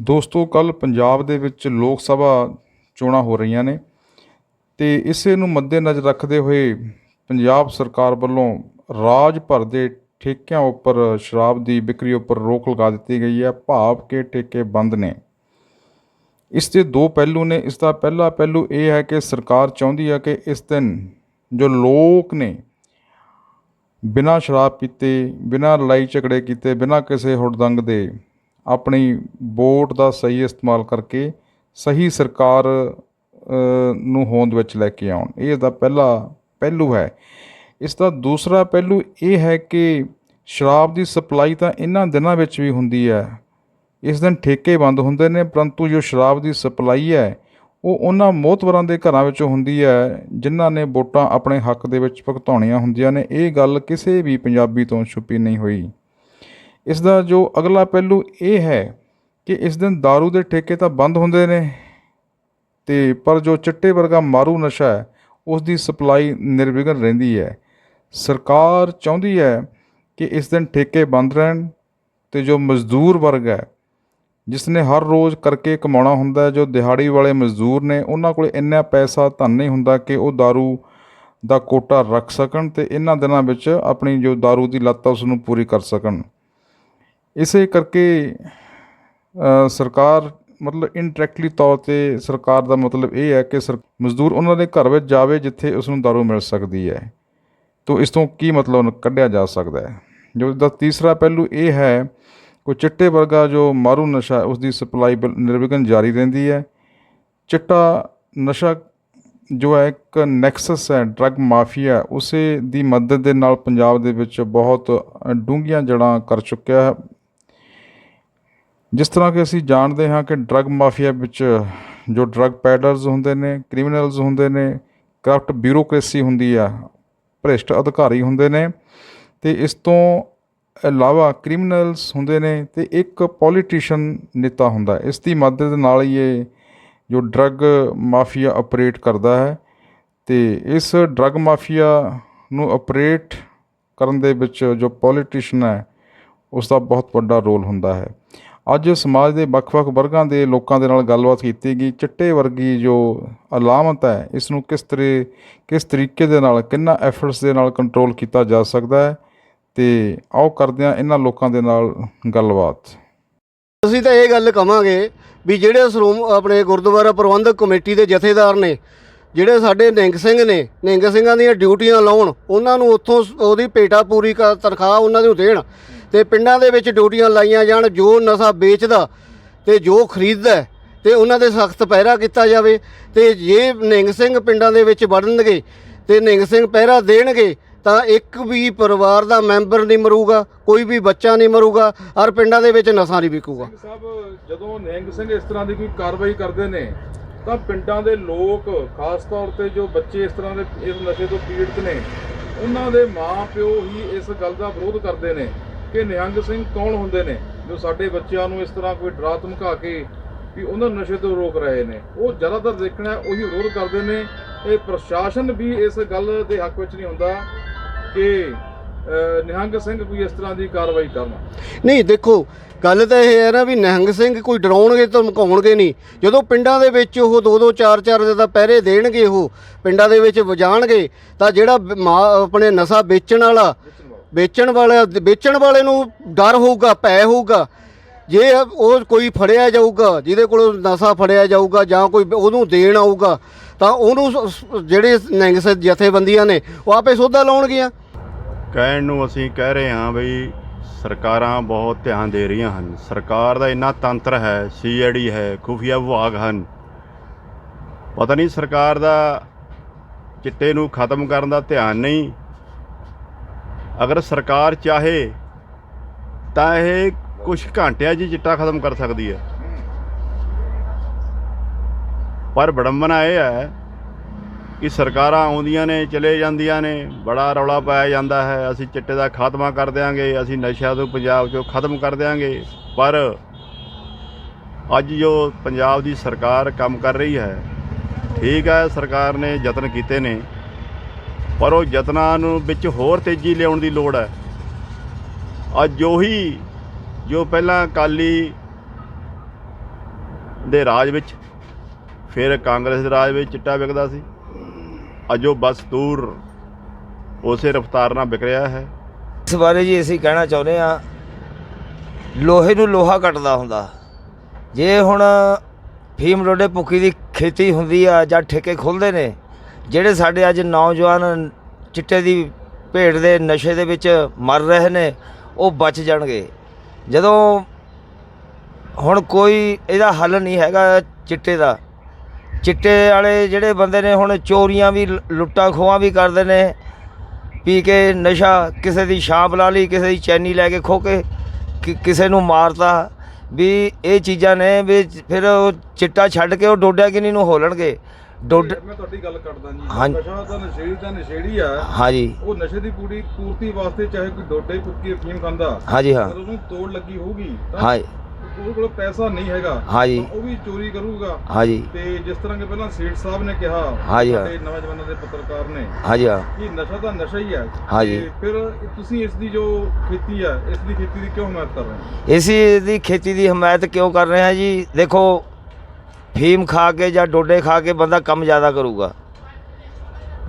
ਦੋਸਤੋ ਕੱਲ ਪੰਜਾਬ ਦੇ ਵਿੱਚ ਲੋਕ ਸਭਾ ਚੋਣਾਂ ਹੋ ਰਹੀਆਂ ਨੇ ਤੇ ਇਸੇ ਨੂੰ ਮੱਦੇਨਜ਼ਰ ਰੱਖਦੇ ਹੋਏ ਪੰਜਾਬ ਸਰਕਾਰ ਵੱਲੋਂ ਰਾਜ ਭਰ ਦੇ ਠੇਕਿਆਂ ਉੱਪਰ ਸ਼ਰਾਬ ਦੀ ਵਿਕਰੀ ਉੱਪਰ ਰੋਕ ਲਗਾ ਦਿੱਤੀ ਗਈ ਹੈ। ਭਾਵ ਕਿ ਠੇਕੇ ਬੰਦ ਨੇ। ਇਸ ਦੇ ਦੋ ਪਹਿਲੂ ਨੇ। ਇਸ ਦਾ ਪਹਿਲਾ ਪਹਿਲੂ ਇਹ ਹੈ ਕਿ ਸਰਕਾਰ ਚਾਹੁੰਦੀ ਹੈ ਕਿ ਇਸ ਦਿਨ ਜੋ ਲੋਕ ਨੇ, ਬਿਨਾਂ ਸ਼ਰਾਬ ਪੀਤੇ, ਬਿਨਾਂ ਲੜਾਈ ਝਗੜੇ ਕੀਤੇ, ਬਿਨਾਂ ਕਿਸੇ ਹੁੜਦੰਗ ਦੇ ਆਪਣੀ ਵੋਟ ਦਾ ਸਹੀ ਇਸਤੇਮਾਲ ਕਰਕੇ ਸਹੀ ਸਰਕਾਰ ਨੂੰ ਹੋਂਦ ਵਿੱਚ ਲੈ ਕੇ ਆਉਣ। ਇਹ ਦਾ ਪਹਿਲਾ ਪਹਿਲੂ ਹੈ। ਇਸ ਦਾ ਦੂਸਰਾ ਪਹਿਲੂ ਇਹ ਹੈ ਕਿ ਸ਼ਰਾਬ ਦੀ ਸਪਲਾਈ ਤਾਂ ਇਹਨਾਂ ਦਿਨਾਂ ਵਿੱਚ ਵੀ ਹੁੰਦੀ ਹੈ। ਇਸ ਦਿਨ ਠੇਕੇ ਬੰਦ ਹੁੰਦੇ ਨੇ, ਪਰੰਤੂ ਜੋ ਸ਼ਰਾਬ ਦੀ ਸਪਲਾਈ ਹੈ, ਉਹ ਉਹਨਾਂ ਮੋਹਤਵਰਾਂ ਦੇ ਘਰਾਂ ਵਿੱਚੋਂ ਹੁੰਦੀ ਹੈ, ਜਿਨ੍ਹਾਂ ਨੇ ਵੋਟਾਂ ਆਪਣੇ ਹੱਕ ਦੇ ਵਿੱਚ ਭੁਗਤਾਉਣੀਆਂ ਹੁੰਦੀਆਂ ਨੇ। ਇਹ ਗੱਲ ਕਿਸੇ ਵੀ ਪੰਜਾਬੀ ਤੋਂ ਛੁਪੀ ਨਹੀਂ ਹੋਈ। ਇਸ ਦਾ ਜੋ ਅਗਲਾ ਪਹਿਲੂ ਇਹ ਹੈ ਕਿ ਇਸ ਦਿਨ दारू ਦੇ ਠੇਕੇ ਤਾਂ ਬੰਦ ਹੁੰਦੇ ਨੇ ਤੇ ਪਰ ਜੋ ਚਿੱਟੇ ਵਰਗਾ ਮਾਰੂ ਨਸ਼ਾ ਹੈ ਉਸ ਦੀ ਸਪਲਾਈ ਨਿਰਵਿਘਨ ਰਹਿੰਦੀ ਹੈ ਸਰਕਾਰ ਚਾਹੁੰਦੀ ਹੈ ਕਿ ਇਸ ਦਿਨ ਠੇਕੇ ਬੰਦ ਰਹਿਣ ਤੇ ਜੋ ਮਜ਼ਦੂਰ ਵਰਗ ਹੈ ਜਿਸ ਨੇ ਹਰ ਰੋਜ਼ ਕਰਕੇ ਕਮਾਉਣਾ ਹੁੰਦਾ ਹੈ, ਜੋ ਦਿਹਾੜੀ ਵਾਲੇ ਮਜ਼ਦੂਰ ਨੇ ਉਹਨਾਂ ਕੋਲ ਇੰਨਾ ਪੈਸਾ ਧਨ ਨਹੀਂ ਹੁੰਦਾ ਕਿ ਉਹ दारू ਦਾ ਕੋਟਾ ਰੱਖ ਸਕਣ ਤੇ ਇਹਨਾਂ ਦਿਨਾਂ ਵਿੱਚ ਆਪਣੀ ਜੋ दारू ਦੀ ਲੱਤ ਆ ਉਸ ਨੂੰ ਪੂਰੀ ਕਰ ਸਕਣ ਇਸੇ ਕਰਕੇ ਸਰਕਾਰ ਮਤਲਬ ਇਨਡਾਇਰੈਕਟਲੀ ਤੌਰ ਤੇ ਸਰਕਾਰ ਦਾ ਮਤਲਬ ਇਹ ਹੈ ਕਿ ਸਰ ਮਜ਼ਦੂਰ ਉਹਨਾਂ ਦੇ ਘਰ ਵਿੱਚ ਜਾਵੇ ਜਿੱਥੇ ਉਸ ਨੂੰ दारू ਮਿਲ ਸਕਦੀ ਹੈ। ਤੋ ਇਸ ਤੋਂ ਕੀ ਮਤਲਬ ਕੱਢਿਆ ਜਾ ਸਕਦਾ ਹੈ? ਜੋ ਦਾ ਤੀਸਰਾ ਪਹਿਲੂ ਇਹ ਹੈ ਕੋਈ ਚਿੱਟੇ ਵਰਗਾ ਜੋ ਮਾਰੂ ਨਸ਼ਾ ਹੈ, ਉਸ ਦੀ ਸਪਲਾਈ ਬਿਲ- ਨਿਰਵਿਘਨ ਜਾਰੀ ਰਹਿੰਦੀ ਹੈ। ਚਿੱਟਾ ਨਸ਼ਾ ਜੋ ਹੈ ਇੱਕ ਨੈਕਸਸ ਹੈ ਡਰੱਗ ਮਾਫੀਆ ਉਸੇ ਦੀ ਮਦਦ ਦੇ ਨਾਲ ਪੰਜਾਬ ਦੇ ਵਿੱਚ ਬਹੁਤ ਡੂੰਘੀਆਂ ਜੜਾਂ ਕਰ ਚੁੱਕਿਆ ਹੈ। ਜਿਸ ਤਰ੍ਹਾਂ ਕਿ ਅਸੀਂ ਜਾਣਦੇ ਹਾਂ ਕਿ ਡਰੱਗ ਮਾਫੀਆ ਵਿੱਚ ਜੋ ਡਰੱਗ ਪੈਡਰਸ ਹੁੰਦੇ ਨੇ ਕ੍ਰਿਮੀਨਲਸ ਹੁੰਦੇ ਨੇ ਕਰਪਟ ਬਿਊਰੋਕ੍ਰੇਸੀ ਹੁੰਦੀ ਆ, ਭ੍ਰਿਸ਼ਟ ਅਧਿਕਾਰੀ ਹੁੰਦੇ ਨੇ, ਤੇ ਇਸ ਤੋਂ ਇਲਾਵਾ ਕ੍ਰਿਮੀਨਲਸ ਹੁੰਦੇ ਨੇ ਤੇ ਇੱਕ ਪੋਲੀਟੀਸ਼ੀਅਨ ਨੇਤਾ ਹੁੰਦਾ ਇਸ ਦੀ ਮਦਦ ਨਾਲ ਹੀ ਇਹ ਜੋ ਡਰੱਗ ਮਾਫੀਆ ਆਪਰੇਟ ਕਰਦਾ ਹੈ ਤੇ ਇਸ ਡਰੱਗ ਮਾਫੀਆ ਨੂੰ ਆਪਰੇਟ ਕਰਨ ਦੇ ਵਿੱਚ ਜੋ ਪੋਲੀਟੀਸ਼ੀਅਨ ਹੈ ਉਸ ਦਾ ਬਹੁਤ ਵੱਡਾ ਰੋਲ ਹੁੰਦਾ ਹੈ। ਅੱਜ ਸਮਾਜ ਦੇ ਵੱਖ-ਵੱਖ ਵਰਗਾਂ ਦੇ ਲੋਕਾਂ ਦੇ ਨਾਲ ਗੱਲਬਾਤ ਕੀਤੀ ਗਈ। ਚਿੱਟੇ ਵਰਗੀ ਜੋ ਅਲਾਮਤ ਹੈ ਇਸ ਨੂੰ ਕਿਸ ਤਰ੍ਹਾਂ ਕਿਸ ਤਰੀਕੇ ਦੇ ਨਾਲ, ਕਿੰਨਾ ਐਫਰਟਸ ਦੇ ਨਾਲ ਕੰਟਰੋਲ ਕੀਤਾ ਜਾ ਸਕਦਾ ਹੈ? ਤੇ ਆਓ ਕਰਦੇ ਹਾਂ ਇਹਨਾਂ ਲੋਕਾਂ ਦੇ ਨਾਲ ਗੱਲਬਾਤ। ਅਸੀਂ ਤਾਂ ਇਹ ਗੱਲ ਕਵਾਂਗੇ ਵੀ ਜਿਹੜੇ ਸ਼੍ਰੋਮ, ਆਪਣੇ ਗੁਰਦੁਆਰਾ ਪ੍ਰਬੰਧਕ ਕਮੇਟੀ ਦੇ ਜਥੇਦਾਰ ਨੇ, ਜਿਹੜੇ ਸਾਡੇ ਨਿੰਗ ਸਿੰਘ ਨੇ ਨਿੰਗ ਸਿੰਘਾਂ ਦੀਆਂ ਡਿਊਟੀਆਂ ਲਾਉਣ, ਉਹਨਾਂ ਨੂੰ ਉੱਥੋਂ ਉਹਦੀ ਪੇਟਾ ਪੂਰੀ ਕ- ਤਨਖਾਹ ਉਹਨਾਂ ਨੂੰ ਦੇਣ। ਤੇ ਪਿੰਡਾਂ ਦੇ ਵਿੱਚ ਡਿਊਟੀਆਂ ਲਾਈਆਂ ਜਾਣ ਜੋ ਨਸ਼ਾ ਵੇਚਦਾ ਤੇ ਜੋ ਖਰੀਦਦਾ ਹੈ, ਤੇ ਉਹਨਾਂ ਦੇ ਸਖਤ ਪਹਿਰਾ ਕੀਤਾ ਜਾਵੇ ਤੇ ਜੇ ਨਿੰਗ ਸਿੰਘ ਪਿੰਡਾਂ ਦੇ ਵਿੱਚ ਵੜਨਗੇ ਤੇ ਨਿੰਗ ਸਿੰਘ ਪਹਿਰਾ ਦੇਣਗੇ ਤਾਂ ਇੱਕ ਵੀ ਪਰਿਵਾਰ ਦਾ ਮੈਂਬਰ ਨਹੀਂ ਮਰੂਗਾ ਕੋਈ ਵੀ ਬੱਚਾ ਨਹੀਂ ਮਰੂਗਾ ਔਰ ਪਿੰਡਾਂ ਦੇ ਵਿੱਚ ਨਸ਼ਾ ਨਹੀਂ ਵਿਕੂਗਾ। ਸਾਹਿਬ ਜਦੋਂ ਨਿਹੰਗ ਸਿੰਘ ਇਸ ਤਰ੍ਹਾਂ ਦੀ ਕੋਈ ਕਾਰਵਾਈ ਕਰਦੇ ਨੇ ਤਾਂ ਪਿੰਡਾਂ ਦੇ ਲੋਕ ਖਾਸ ਤੌਰ ਤੇ ਜੋ ਬੱਚੇ ਇਸ ਤਰ੍ਹਾਂ ਦੇ ਇਸ ਨਸ਼ੇ ਤੋਂ ਪੀੜਤ ਨੇ ਉਹਨਾਂ ਦੇ ਮਾਪਿਓ ਹੀ ਇਸ ਗੱਲ ਦਾ ਵਿਰੋਧ ਕਰਦੇ ਨੇ। ਕਿ ਨਿਹੰਗ ਸਿੰਘ ਕੌਣ ਹੁੰਦੇ ਨੇ? ਜੋ ਸਾਡੇ ਬੱਚਿਆਂ ਨੂੰ ਇਸ ਤਰ੍ਹਾਂ ਕੋਈ ਡਰਾ ਧਮਕਾ ਕੇ ਵੀ ਉਹਨਾਂ ਨਸ਼ੇ ਤੋਂ ਰੋਕ ਰਹੇ ਨੇ। ਉਹ ਜ਼ਿਆਦਾਤਰ ਦੇਖਣਾ ਉਹੀ ਵਿਰੋਧ ਕਰਦੇ ਨੇ। ਇਹ ਪ੍ਰਸ਼ਾਸਨ ਵੀ ਇਸ ਗੱਲ ਦੇ ਹੱਕ ਵਿੱਚ ਨਹੀਂ ਹੁੰਦਾ ਕਿ ਨਿਹੰਗ ਸਿੰਘ ਕੋਈ ਇਸ ਤਰ੍ਹਾਂ ਦੀ ਕਾਰਵਾਈ ਕਰਨ। ਨਹੀਂ, ਦੇਖੋ, ਗੱਲ ਤਾਂ ਇਹ ਹੈ ਨਾ ਵੀ ਨਿਹੰਗ ਸਿੰਘ ਕੋਈ ਡਰਾਉਣਗੇ, ਧਮਕਾਉਣਗੇ ਨਹੀਂ। ਜਦੋਂ ਪਿੰਡਾਂ ਦੇ ਵਿੱਚ ਉਹ ਦੋ ਦੋ ਚਾਰ ਚਾਰ ਦੇ ਤਾਂ ਪਹਿਰੇ ਦੇਣਗੇ ਉਹ, ਪਿੰਡਾਂ ਦੇ ਵਿੱਚ ਵਜਾਣਗੇ, ਤਾਂ ਜਿਹੜਾ ਬ- ਆਪਣੇ ਨਸ਼ਾ ਵੇਚਣ ਵਾਲਾ ਵੇਚਣ ਵਾਲਾ ਵੇਚਣ ਵਾਲੇ ਨੂੰ ਡਰ ਹੋਊਗਾ, ਭੈ ਹੋਊਗਾ। ਜੇ ਉਹ ਕੋਈ ਫੜਿਆ ਜਾਊਗਾ, ਜਿਹਦੇ ਕੋਲੋਂ ਨਸ਼ਾ ਫੜਿਆ ਜਾਊਗਾ ਜਾਂ ਕੋਈ ਉਹਨੂੰ ਦੇਣ ਆਊਗਾ, ਤਾਂ ਉਹਨੂੰ ਜਿਹੜੇ ਨਿਹੰਗ ਜਥੇਬੰਦੀਆਂ ਨੇ, ਉਹ ਆਪੇ ਸੋਧਾ ਲਾਉਣਗੀਆਂ। ਕਹਿਣ ਨੂੰ ਅਸੀਂ ਕਹਿ ਰਹੇ ਹਾਂ ਬਈ, ਸਰਕਾਰਾਂ ਬਹੁਤ ਧਿਆਨ ਦੇ ਰਹੀਆਂ ਹਨ। ਸਰਕਾਰ ਦਾ ਇੰਨਾ ਤੰਤਰ ਹੈ ਸੀਆਈਡੀ ਹੈ, ਖੁਫੀਆ ਵਿਭਾਗ ਹਨ। ਪਤਾ ਨਹੀਂ ਸਰਕਾਰ ਦਾ ਚਿੱਟੇ ਨੂੰ ਖਤਮ ਕਰਨ ਦਾ ਧਿਆਨ ਨਹੀਂ ਅਗਰ ਸਰਕਾਰ ਚਾਹੇ, ਤਾਂ ਇਹ ਕੁਝ ਘੰਟਿਆਂ 'ਚ ਚਿੱਟਾ ਖਤਮ ਕਰ ਸਕਦੀ ਹੈ। ਪਰ ਬੜੰਬਨਾ ਇਹ ਹੈ ਕਿ ਸਰਕਾਰਾਂ ਆਉਂਦੀਆਂ ਨੇ, ਚਲੇ ਜਾਂਦੀਆਂ ਨੇ, ਬੜਾ ਰੌਲਾ ਪਾਇਆ ਜਾਂਦਾ ਹੈ। ਅਸੀਂ ਚਿੱਟੇ ਦਾ ਖਾਤਮਾ ਕਰ ਦਿਆਂਗੇ, ਅਸੀਂ ਨਸ਼ਾ ਤੋਂ ਪੰਜਾਬ 'ਚੋਂ ਖਤਮ ਕਰ ਦਿਆਂਗੇ। ਪਰ ਅੱਜ ਜੋ ਪੰਜਾਬ ਦੀ ਸਰਕਾਰ ਕੰਮ ਕਰ ਰਹੀ ਹੈ, ਠੀਕ ਹੈ, ਸਰਕਾਰ ਨੇ ਯਤਨ ਕੀਤੇ ਨੇ ਪਰ ਉਹ ਯਤਨਾਂ ਨੂੰ ਵਿੱਚ ਹੋਰ ਤੇਜ਼ੀ ਲਿਆਉਣ ਦੀ ਲੋੜ ਹੈ। ਅੱਜ ਉਹੀ ਜੋ ਪਹਿਲਾਂ ਅਕਾਲੀ ਦੇ ਰਾਜ ਵਿੱਚ, ਫਿਰ ਕਾਂਗਰਸ ਦੇ ਰਾਜ ਵਿੱਚ ਚਿੱਟਾ ਵਿਕਦਾ ਸੀ। ਅੱਜ ਉਹ ਬਸ ਦੂਰ ਉਸੇ ਰਫ਼ਤਾਰ ਨਾਲ ਵਿਕ ਰਿਹਾ ਹੈ। ਇਸ ਬਾਰੇ ਜੀ ਅਸੀਂ ਕਹਿਣਾ ਚਾਹੁੰਦੇ ਆ ਲੋਹੇ ਨੂੰ ਲੋਹਾ ਕੱਟਦਾ ਹੁੰਦਾ। ਜੇ ਹੁਣ ਫੀਮ ਰੋਡੇ ਭੁੱਕੀ ਦੀ ਖੇਤੀ ਹੁੰਦੀ ਆ ਜਾਂ ਠੇਕੇ ਖੁੱਲਦੇ ਨੇ ਜਿਹੜੇ ਸਾਡੇ ਅੱਜ ਨੌਜਵਾਨ ਚਿੱਟੇ ਦੀ ਭੇਡ ਦੇ ਨਸ਼ੇ ਦੇ ਵਿੱਚ ਮਰ ਰਹੇ ਨੇ, ਉਹ ਬਚ ਜਾਣਗੇ। ਜਦੋਂ ਹੁਣ ਕੋਈ ਇਹਦਾ ਹੱਲ ਨਹੀਂ ਹੈਗਾ ਚਿੱਟੇ ਦਾ। ਚਿੱਟੇ ਵਾਲੇ ਜਿਹੜੇ ਬੰਦੇ ਨੇ ਹੁਣ ਚੋਰੀਆਂ ਵੀ, ਲੁੱਟਾਂ ਖੋਹਾਂ ਵੀ ਕਰਦੇ ਨੇ, ਪੀ ਕੇ ਨਸ਼ਾ ਕਿਸੇ ਦੀ ਛਾਂਪ ਲਾ ਲਈ, ਕਿਸੇ ਦੀ ਚੈਨੀ ਲੈ ਕੇ ਖੋ ਕੇ ਕਿ- ਕਿਸੇ ਨੂੰ ਮਾਰਤਾ, ਵੀ ਇਹ ਚੀਜ਼ਾਂ ਨੇ, ਵੀ ਫਿਰ ਉਹ ਚਿੱਟਾ ਛੱਡ ਕੇ ਉਹ ਡੋਡਿਆ ਕਿਨੀ ਨੂੰ ਹੋਲਣਗੇ। ਡੋਡ ਮੈਂ ਤੁਹਾਡੀ ਗੱਲ ਕਰਦਾ ਜੀ। ਹਾਂ- ਨਸ਼ਾ ਤਾਂ ਨਸ਼ੇੜੀ ਤਾਂ ਨਸ਼ੇੜੀ ਆ। ਹਾਂਜੀ। ਉਹ ਨਸ਼ੇ ਦੀ ਪੂਰੀ ਪੂਰਤੀ ਵਾਸਤੇ ਚਾਹੇ ਕੋਈ ਡੋਡੇ ਕੁੱਤੀ ਅਫੀਮ ਖਾਂਦਾ ਹਾਂਜੀ ਹਾਂ। ਜਦੋਂ ਉਹਨੂੰ ਤੋੜ ਲੱਗੀ ਹੋਊਗੀ ਤਾਂ ਹਾਂ ਉਹਦੇ ਕੋਲ ਪੈਸਾ ਨਹੀਂ ਹੈਗਾ। ਹਾਂਜੀ। ਤਾਂ ਉਹ ਵੀ ਚੋਰੀ ਕਰੂਗਾ। ਹਾਂਜੀ। ਤੇ ਜਿਸ ਤਰ੍ਹਾਂ ਕਿ ਪਹਿਲਾਂ ਸੇਠ ਸਾਹਿਬ ਨੇ ਕਿਹਾ ਹਾਂਜੀ, ਹਾਂ। ਸਾਡੇ ਨੌਜਵਾਨਾਂ ਦੇ ਪੱਤਰਕਾਰ ਨੇ ਹਾਂਜੀ ਹਾਂ। ਕਿ ਨਸ਼ਾ ਤਾਂ ਨਸ਼ਾ ਹੀ ਹੈ ਹਾਂਜੀ। ਤੇ ਫਿਰ ਤੁਸੀਂ ਇਸ ਦੀ ਜੋ ਖੇਤੀ ਹੈ ਇਸ ਦੀ ਖੇਤੀ ਦੀ ਕਿਉਂ ਹਮਾਇਤ ਕਰ ਰਹੇ ਹੋ? ਇਸੀ ਦੀ ਖੇਤੀ ਦੀ ਹਮਾਇਤ ਕਿਉਂ ਕਰ ਰਹੇ ਹਾਂ ਜੀ? ਦੇਖੋ ਫੀਮ ਖਾ ਕੇ ਜਾਂ ਡੋਡੇ ਖਾ ਕੇ ਬੰਦਾ ਕੰਮ ਜ਼ਿਆਦਾ ਕਰੂਗਾ।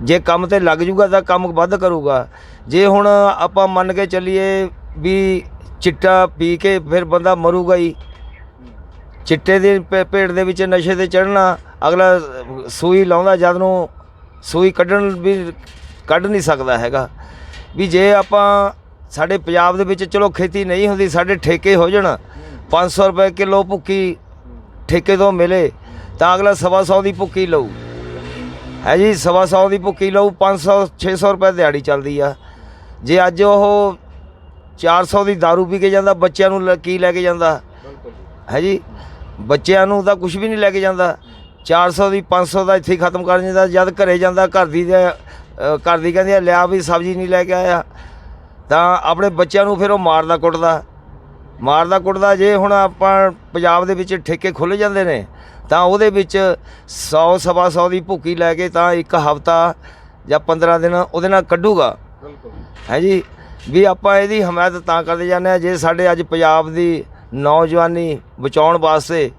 ਜੇ ਕੰਮ ਤੇ ਲੱਗ ਜੂਗਾ ਤਾਂ ਕੰਮ ਵੱਧ ਕਰੂਗਾ। ਜੇ ਹੁਣ ਆਪਾਂ ਮੰਨ ਕੇ ਚੱਲੀਏ ਵੀ ਚਿੱਟਾ ਪੀ ਕੇ ਫਿਰ ਬੰਦਾ ਮਰੂਗਾ ਹੀ। ਚਿੱਟੇ ਦੇ ਭੇ- ਭੇਡ ਦੇ ਵਿੱਚ ਨਸ਼ੇ ਤੇ ਚੜਨਾ ਅਗਲਾ ਸੂਈ ਲਾਉਂਦਾ ਜਦ ਨੂੰ ਸੂਈ ਕੱਢਣ ਵੀ ਕੱਢ ਨਹੀਂ ਸਕਦਾ ਹੈਗਾ। ਵੀ ਜੇ ਆਪਾਂ ਸਾਡੇ ਪੰਜਾਬ ਦੇ ਵਿੱਚ ਚਲੋ ਖੇਤੀ ਨਹੀਂ ਹੁੰਦੀ, ਸਾਡੇ ਠੇਕੇ ਹੋ ਜਾਣ 500 ਰੁਪਏ ਕਿਲੋ ਭੁੱਕੀ ਠੇਕੇ ਤੋਂ ਮਿਲੇ ਤਾਂ ਅਗਲਾ ਸਵਾ ਸੌ ਦੀ ਭੁੱਕੀ ਲਊ। ਹੈ ਜੀ ਸਵਾ ਸੌ ਦੀ ਭੁੱਕੀ ਲਊ 500 600 ਰੁਪਏ ਦਿਹਾੜੀ ਚੱਲਦੀ ਆ। ਜੇ ਅੱਜ ਉਹ 400 ਦੀ दारू ਪੀ ਕੇ ਜਾਂਦਾ ਬੱਚਿਆਂ ਨੂੰ ਕੀ ਲੈ ਕੇ ਜਾਂਦਾ? ਹੈ ਜੀ ਬੱਚਿਆਂ ਨੂੰ ਤਾਂ ਕੁਝ ਵੀ ਨਹੀਂ ਲੈ ਕੇ ਜਾਂਦਾ। 400 ਦੀ 500 ਦਾ ਇੱਥੇ ਹੀ ਖਤਮ ਕਰ ਜਾਂਦਾ ਜਦ ਘਰੇ ਜਾਂਦਾ ਘਰ ਦੀ ਘਰ ਦੀ ਕਹਿੰਦੀ ਆ, ਲਿਆ ਵੀ ਸਬਜ਼ੀ ਨਹੀਂ ਲੈ ਕੇ ਆਇਆ। ਤਾਂ ਆਪਣੇ ਬੱਚਿਆਂ ਨੂੰ ਫਿਰ ਉਹ ਮਾਰਦਾ ਕੁੱਟਦਾ। ਮਾਰਦਾ ਕੁੱਟਦਾ ਜੇ ਹੁਣ ਆਪਾਂ ਪੰਜਾਬ ਦੇ ਵਿੱਚ ਠੇਕੇ ਖੁੱਲ ਜਾਂਦੇ ਨੇ ਤਾਂ ਉਹਦੇ ਵਿੱਚ 100 ਸਵਾ 100 ਦੀ ਭੁੱਕੀ ਲੈ ਕੇ ਤਾਂ ਇੱਕ ਹਫਤਾ ਜਾਂ 15 ਦਿਨ ਉਹਦੇ ਨਾਲ ਕੱਢੂਗਾ ਬਿਲਕੁਲ ਹੈ ਜੀ ਵੀ ਆਪਾਂ ਇਹਦੀ ਹਮਾਇਤ ਤਾਂ ਕਰਦੇ ਜਾਂਦੇ ਆ ਜੇ ਸਾਡੇ ਅੱਜ ਪੰਜਾਬ ਦੀ ਨੌਜਵਾਨੀ ਬਚਾਉਣ ਵਾਸਤੇ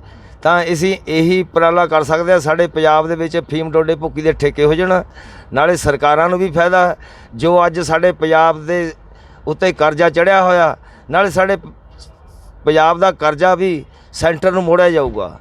ਤਾਂ ਅਸੀਂ ਇਹੀ ਉਪਰਾਲਾ ਕਰ ਸਕਦੇ ਆ ਸਾਡੇ ਪੰਜਾਬ ਦੇ ਵਿੱਚ ਫੀਮ ਡੋਡੇ ਭੁੱਕੀ ਦੇ ਠੇਕੇ ਹੋ ਜਾਣ ਨਾਲੇ ਸਰਕਾਰਾਂ ਨੂੰ ਵੀ ਫਾਇਦਾ। ਜੋ ਅੱਜ ਸਾਡੇ ਪੰਜਾਬ ਦੇ ਉੱਤੇ ਕਰਜ਼ਾ ਚੜਿਆ ਹੋਇਆ ਨਾਲੇ ਸਾਡੇ ਪੰਜਾਬ ਦਾ ਕਰਜ਼ਾ ਵੀ ਸੈਂਟਰ ਨੂੰ ਮੋੜਿਆ ਜਾਊਗਾ।